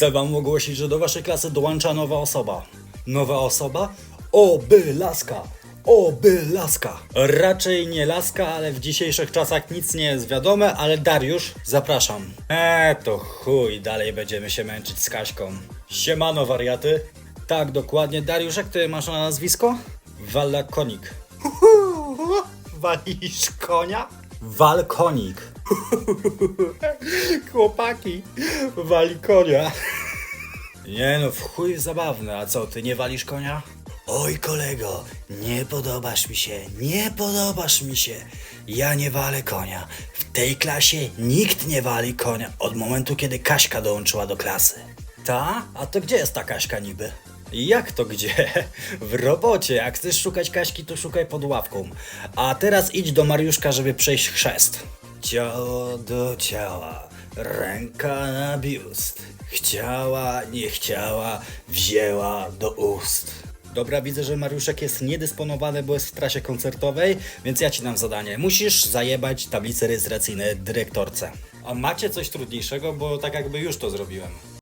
Chcę wam ogłosić, że do waszej klasy dołącza nowa osoba. Nowa osoba? Oby laska! Oby laska! Raczej nie laska, ale w dzisiejszych czasach nic nie jest wiadome, ale Dariusz, zapraszam. Eee, to chuj, dalej będziemy się męczyć z Kaśką. Siemano wariaty. Tak, dokładnie. Dariusz, jak ty masz na nazwisko? Walakonik. Walisz konia? Walkonik. Chłopaki, wali konia. Nie no, w chuj zabawne, a co, ty nie walisz konia? Oj kolego, nie podobasz mi się, nie podobasz mi się. Ja nie walę konia. W tej klasie nikt nie wali konia od momentu, kiedy Kaśka dołączyła do klasy. Ta? A to gdzie jest ta Kaśka niby? Jak to gdzie? W robocie. Jak chcesz szukać Kaśki, to szukaj pod ławką. A teraz idź do Mariuszka, żeby przejść chrzest. Ciało do ciała, ręka na biust. Chciała, nie chciała, wzięła do ust. Dobra, widzę, że Mariuszek jest niedysponowany, bo jest w trasie koncertowej, więc ja ci dam zadanie. Musisz zajebać tablice rejestracyjne dyrektorce. A macie coś trudniejszego, bo tak jakby już to zrobiłem.